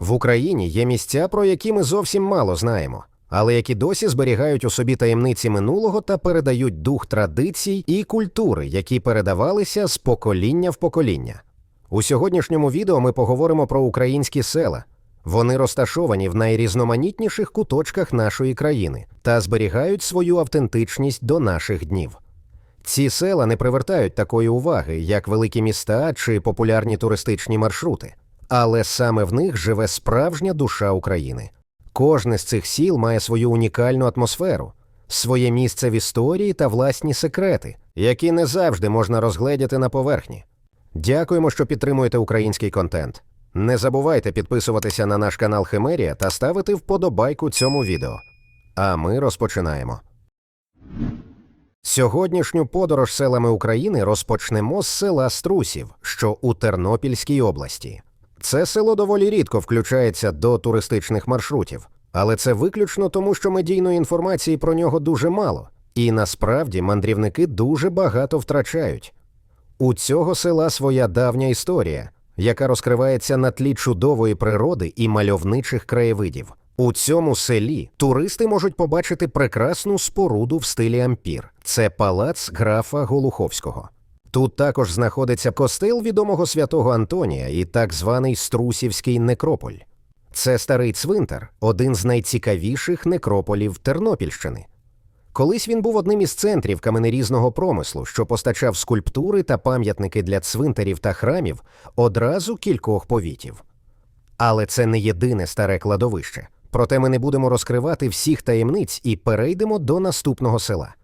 В Україні є місця, про які ми зовсім мало знаємо, але які досі зберігають у собі таємниці минулого та передають дух традицій і культури, які передавалися з покоління в покоління. У сьогоднішньому відео ми поговоримо про українські села. Вони розташовані в найрізноманітніших куточках нашої країни та зберігають свою автентичність до наших днів. Ці села не привертають такої уваги, як великі міста чи популярні туристичні маршрути, але саме в них живе справжня душа України. Кожне з цих сіл має свою унікальну атмосферу, своє місце в історії та власні секрети, які не завжди можна розгледіти на поверхні. Дякуємо, що підтримуєте український контент. Не забувайте підписуватися на наш канал Химерія та ставити вподобайку цьому відео. А ми розпочинаємо. Сьогоднішню подорож селами України розпочнемо з села Струсів, що у Тернопільській області. Це село доволі рідко включається до туристичних маршрутів, але це виключно тому, що медійної інформації про нього дуже мало, і насправді мандрівники дуже багато втрачають. У цього села своя давня історія, яка розкривається на тлі чудової природи і мальовничих краєвидів. У цьому селі туристи можуть побачити прекрасну споруду в стилі ампір. Це палац графа Голуховського. Тут також знаходиться костел відомого святого Антонія і так званий Струсівський некрополь. Це старий цвинтар, один з найцікавіших некрополів Тернопільщини. Колись він був одним із центрів каменерізного промислу, що постачав скульптури та пам'ятники для цвинтарів та храмів одразу кількох повітів. Але це не єдине старе кладовище. Проте ми не будемо розкривати всіх таємниць і перейдемо до наступного села.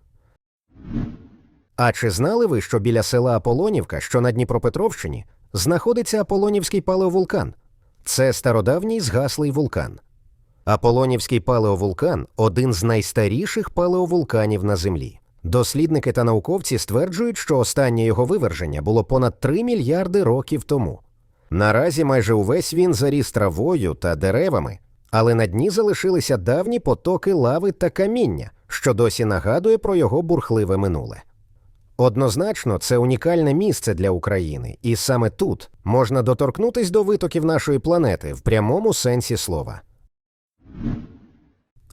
А чи знали ви, що біля села Аполонівка, що на Дніпропетровщині, знаходиться Аполонівський палеовулкан? Це стародавній згаслий вулкан. Аполонівський палеовулкан один з найстаріших палеовулканів на Землі. Дослідники та науковці стверджують, що останнє його виверження було понад 3 мільярди років тому. Наразі майже увесь він заріс травою та деревами, але на дні залишилися давні потоки лави та каміння, що досі нагадує про його бурхливе минуле. Однозначно, це унікальне місце для України, і саме тут можна доторкнутись до витоків нашої планети в прямому сенсі слова.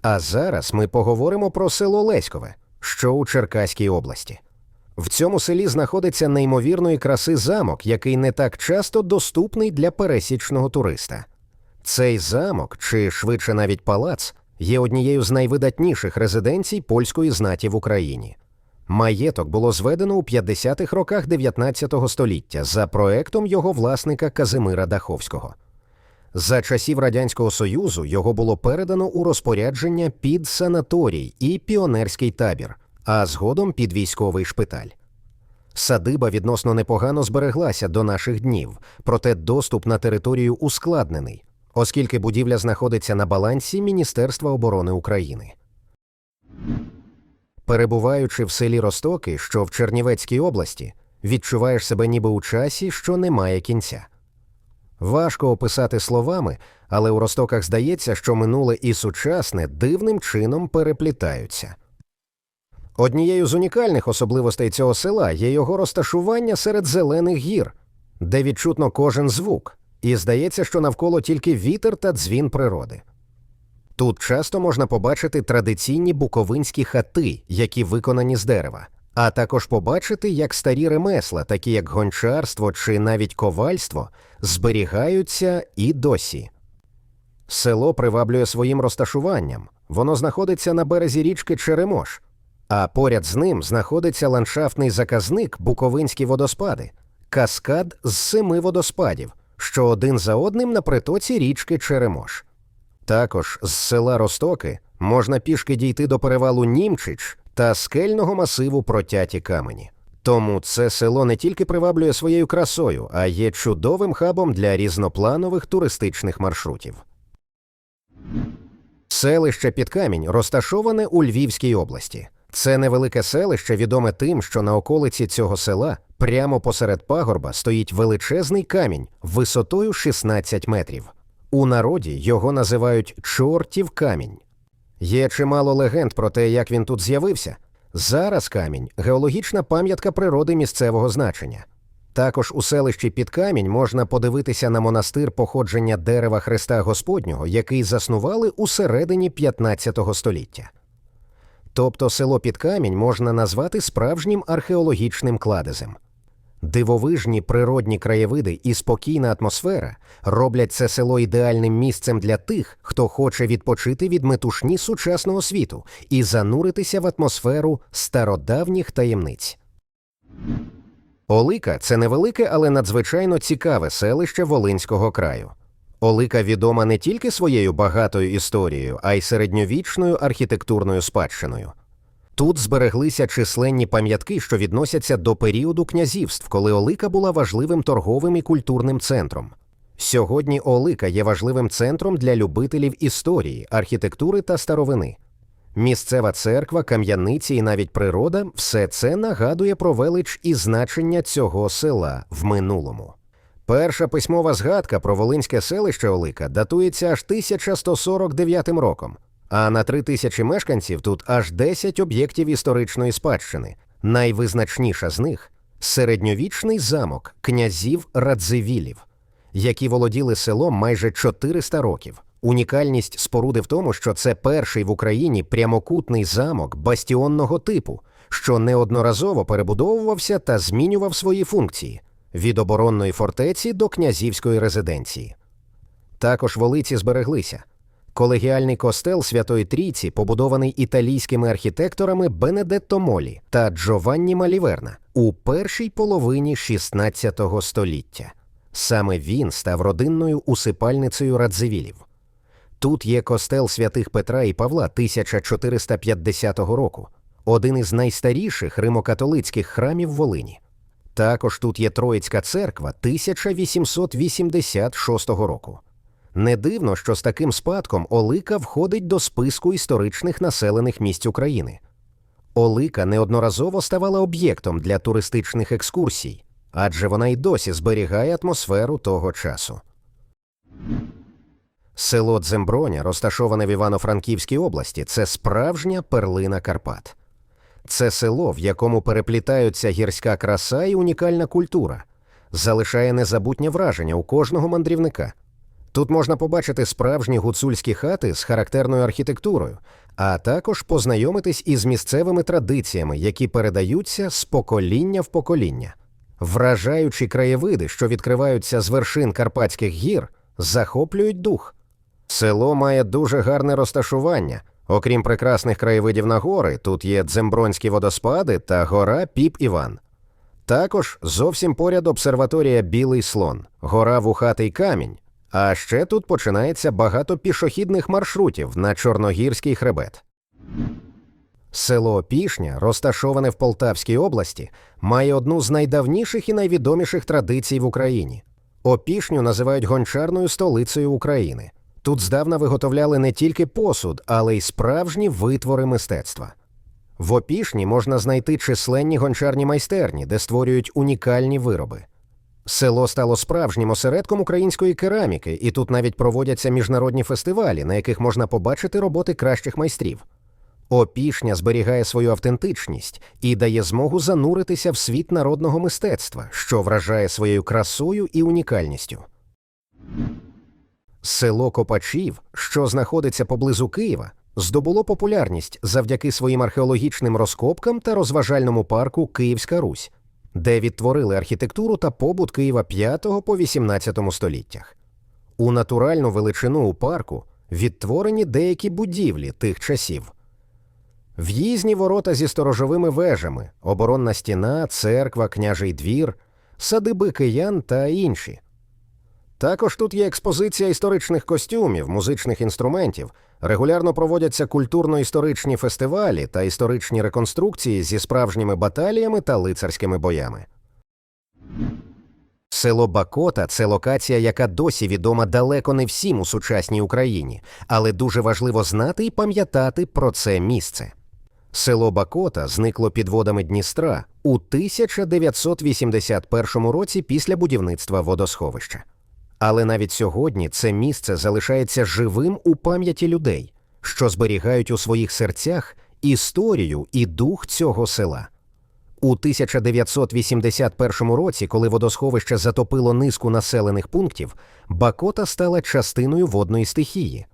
А зараз ми поговоримо про село Леськове, що у Черкаській області. В цьому селі знаходиться неймовірної краси замок, який не так часто доступний для пересічного туриста. Цей замок, чи швидше навіть палац, є однією з найвидатніших резиденцій польської знаті в Україні. Маєток було зведено у 50-х роках 19 століття за проектом його власника Казимира Даховського. За часів Радянського Союзу його було передано у розпорядження під санаторій і піонерський табір, а згодом під військовий шпиталь. Садиба відносно непогано збереглася до наших днів, проте доступ на територію ускладнений, оскільки будівля знаходиться на балансі Міністерства оборони України. Перебуваючи в селі Ростоки, що в Чернівецькій області, відчуваєш себе ніби у часі, що немає кінця. Важко описати словами, але у Ростоках здається, що минуле і сучасне дивним чином переплітаються. Однією з унікальних особливостей цього села є його розташування серед зелених гір, де відчутно кожен звук, і здається, що навколо тільки вітер та дзвін природи. Тут часто можна побачити традиційні буковинські хати, які виконані з дерева, а також побачити, як старі ремесла, такі як гончарство чи навіть ковальство, зберігаються і досі. Село приваблює своїм розташуванням. Воно знаходиться на березі річки Черемош, а поряд з ним знаходиться ландшафтний заказник Буковинські водоспади, каскад з семи водоспадів, що один за одним на притоці річки Черемош. Також з села Ростоки можна пішки дійти до перевалу Німчич та скельного масиву протяті камені. Тому це село не тільки приваблює своєю красою, а є чудовим хабом для різнопланових туристичних маршрутів. Селище Підкамінь розташоване у Львівській області. Це невелике селище відоме тим, що на околиці цього села прямо посеред пагорба стоїть величезний камінь висотою 16 метрів. У народі його називають чортів камінь. Є чимало легенд про те, як він тут з'явився. Зараз камінь геологічна пам'ятка природи місцевого значення. Також у селищі Підкамінь можна подивитися на монастир походження дерева Христа Господнього, який заснували у середині 15 століття. Тобто село Підкамінь можна назвати справжнім археологічним кладезем. Дивовижні природні краєвиди і спокійна атмосфера роблять це село ідеальним місцем для тих, хто хоче відпочити від метушні сучасного світу і зануритися в атмосферу стародавніх таємниць. Олика це невелике, але надзвичайно цікаве селище Волинського краю. Олика відома не тільки своєю багатою історією, а й середньовічною архітектурною спадщиною. Тут збереглися численні пам'ятки, що відносяться до періоду князівств, коли Олика була важливим торговим і культурним центром. Сьогодні Олика є важливим центром для любителів історії, архітектури та старовини. Місцева церква, кам'яниці і навіть природа все це нагадує про велич і значення цього села в минулому. Перша письмова згадка про Волинське селище Олика датується аж 1149 роком, а на три тисячі мешканців тут аж 10 об'єктів історичної спадщини. Найвизначніша з них середньовічний замок князів Радзивілів, які володіли селом майже 400 років. Унікальність споруди в тому, що це перший в Україні прямокутний замок бастіонного типу, що неодноразово перебудовувався та змінював свої функції від оборонної фортеці до князівської резиденції. Також волиці збереглися. Колегіальний костел Святої Трійці, побудований італійськими архітекторами Бенедетто Молі та Джованні Маліверна у першій половині XVI століття. Саме він став родинною усипальницею Радзивілів. Тут є костел святих Петра і Павла 1450 року, один із найстаріших римокатолицьких храмів Волині. Також тут є Троїцька церква 1886 року. Не дивно, що з таким спадком Олика входить до списку історичних населених місць України. Олика неодноразово ставала об'єктом для туристичних екскурсій, адже вона й досі зберігає атмосферу того часу. Село Дземброня, розташоване в Івано-Франківській області, це справжня перлина Карпат. Це село, в якому переплітаються гірська краса і унікальна культура, залишає незабутнє враження у кожного мандрівника. Тут можна побачити справжні гуцульські хати з характерною архітектурою, а також познайомитись із місцевими традиціями, які передаються з покоління в покоління. Вражаючі краєвиди, що відкриваються з вершин Карпатських гір, захоплюють дух. Село має дуже гарне розташування. Окрім прекрасних краєвидів на гори, тут є дзембронські водоспади та гора Піп Іван. Також зовсім поряд обсерваторія Білий слон, гора Вухатий камінь. А ще тут починається багато пішохідних маршрутів на Чорногірський хребет. Село Опішня, розташоване в Полтавській області, має одну з найдавніших і найвідоміших традицій в Україні. Опішню називають гончарною столицею України. Тут здавна виготовляли не тільки посуд, але й справжні витвори мистецтва. В Опішні можна знайти численні гончарні майстерні, де створюють унікальні вироби. Село стало справжнім осередком української кераміки, і тут навіть проводяться міжнародні фестивалі, на яких можна побачити роботи кращих майстрів. Опішня зберігає свою автентичність і дає змогу зануритися в світ народного мистецтва, що вражає своєю красою і унікальністю. Село Копачів, що знаходиться поблизу Києва, здобуло популярність завдяки своїм археологічним розкопкам та розважальному парку Київська Русь, де відтворили архітектуру та побут Києва 5 по 18 століттях. У натуральну величину у парку відтворені деякі будівлі тих часів. В'їзні ворота зі сторожовими вежами, оборонна стіна, церква, княжий двір, садиби киян та інші. Також тут є експозиція історичних костюмів, музичних інструментів, регулярно проводяться культурно-історичні фестивалі та історичні реконструкції зі справжніми баталіями та лицарськими боями. Село Бакота це локація, яка досі відома далеко не всім у сучасній Україні, але дуже важливо знати і пам'ятати про це місце. Село Бакота зникло під водами Дністра у 1981 році після будівництва водосховища. Але навіть сьогодні це місце залишається живим у пам'яті людей, що зберігають у своїх серцях історію і дух цього села. У 1981 році, коли водосховище затопило низку населених пунктів, Бакота стала частиною водної стихії.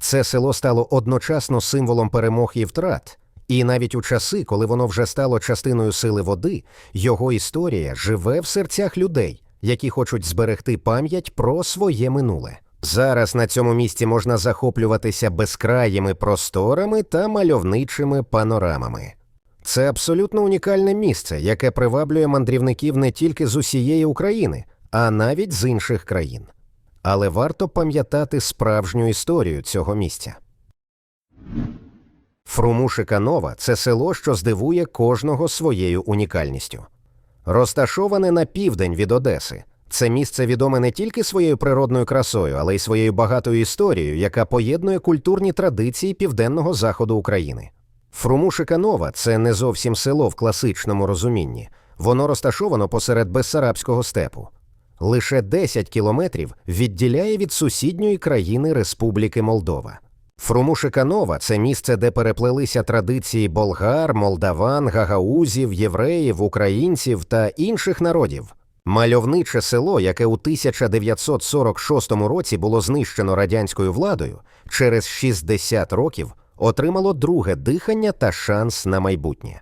Це село стало одночасно символом перемог і втрат, і навіть у часи, коли воно вже стало частиною сили води, його історія живе в серцях людей, які хочуть зберегти пам'ять про своє минуле. Зараз на цьому місці можна захоплюватися безкраїми просторами та мальовничими панорамами. Це абсолютно унікальне місце, яке приваблює мандрівників не тільки з усієї України, а навіть з інших країн. Але варто пам'ятати справжню історію цього місця. Фрумушика-Нова – це село, що здивує кожного своєю унікальністю. Розташоване на південь від Одеси. Це місце відоме не тільки своєю природною красою, але й своєю багатою історією, яка поєднує культурні традиції південного заходу України. Фрумушика-Нова – це не зовсім село в класичному розумінні. Воно розташовано посеред Бессарабського степу. Лише 10 кілометрів відділяє від сусідньої країни Республіки Молдова. Фрумушика-Нова – це місце, де переплелися традиції болгар, молдаван, гагаузів, євреїв, українців та інших народів. Мальовниче село, яке у 1946 році було знищено радянською владою, через 60 років отримало друге дихання та шанс на майбутнє.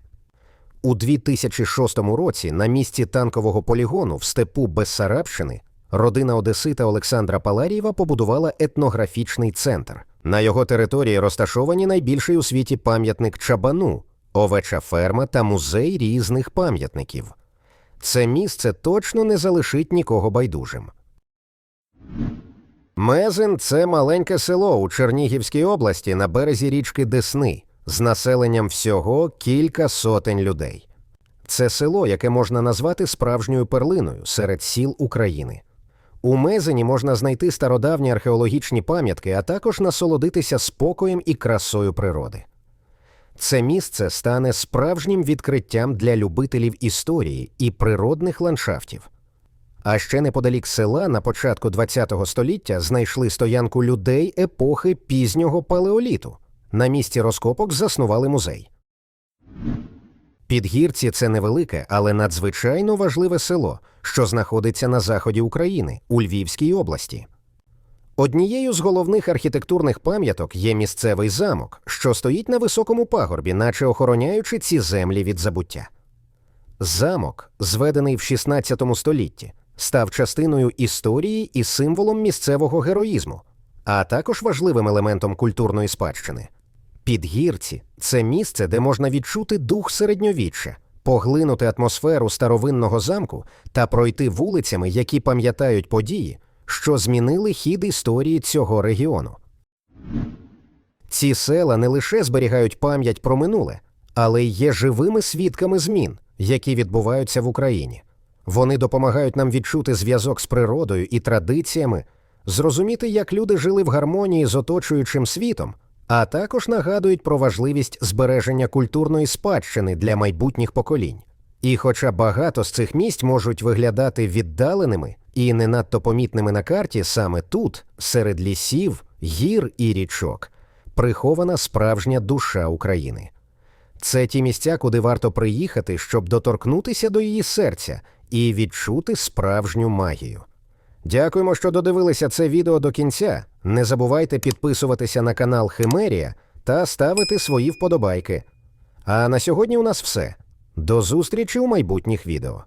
У 2006 році на місці танкового полігону в степу Бессарабщини родина Одесита Олександра Паларієва побудувала етнографічний центр. На його території розташовані найбільший у світі пам'ятник Чабану, овеча ферма та музей різних пам'ятників. Це місце точно не залишить нікого байдужим. Мезин це маленьке село у Чернігівській області на березі річки Десни з населенням всього кілька сотень людей. Це село, яке можна назвати справжньою перлиною серед сіл України. У Мезені можна знайти стародавні археологічні пам'ятки, а також насолодитися спокоєм і красою природи. Це місце стане справжнім відкриттям для любителів історії і природних ландшафтів. А ще неподалік села на початку ХХ століття знайшли стоянку людей епохи пізнього палеоліту. На місці розкопок заснували музей. Підгірці це невелике, але надзвичайно важливе село, що знаходиться на заході України у Львівській області. Однією з головних архітектурних пам'яток є місцевий замок, що стоїть на високому пагорбі, наче охороняючи ці землі від забуття. Замок, зведений в XVI столітті, став частиною історії і символом місцевого героїзму, а також важливим елементом культурної спадщини. Підгірці це місце, де можна відчути дух середньовіччя, поглинути атмосферу старовинного замку та пройти вулицями, які пам'ятають події, що змінили хід історії цього регіону. Ці села не лише зберігають пам'ять про минуле, але й є живими свідками змін, які відбуваються в Україні. Вони допомагають нам відчути зв'язок з природою і традиціями, зрозуміти, як люди жили в гармонії з оточуючим світом, а також нагадують про важливість збереження культурної спадщини для майбутніх поколінь. І хоча багато з цих місць можуть виглядати віддаленими і не надто помітними на карті, саме тут, серед лісів, гір і річок, прихована справжня душа України. Це ті місця, куди варто приїхати, щоб доторкнутися до її серця і відчути справжню магію. Дякуємо, що додивилися це відео до кінця. Не забувайте підписуватися на канал Химерія та ставити свої вподобайки. А на сьогодні у нас все. До зустрічі у майбутніх відео.